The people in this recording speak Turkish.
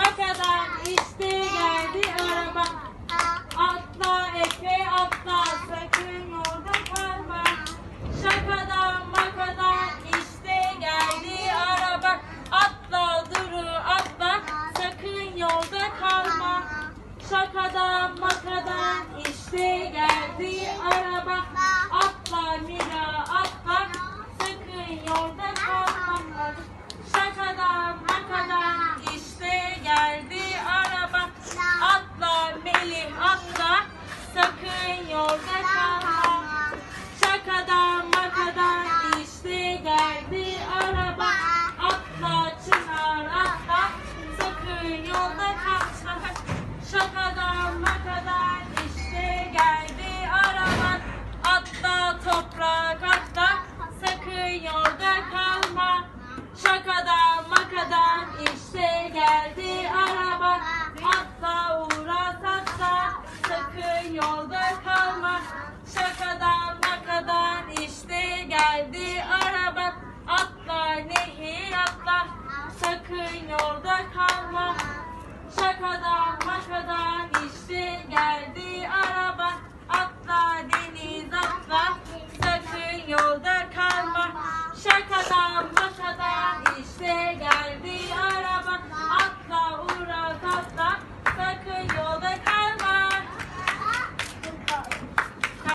Marca yolda kalma. Şakadan makadan işte geldi araba. Atla nehir atla. Sakın yolda kalma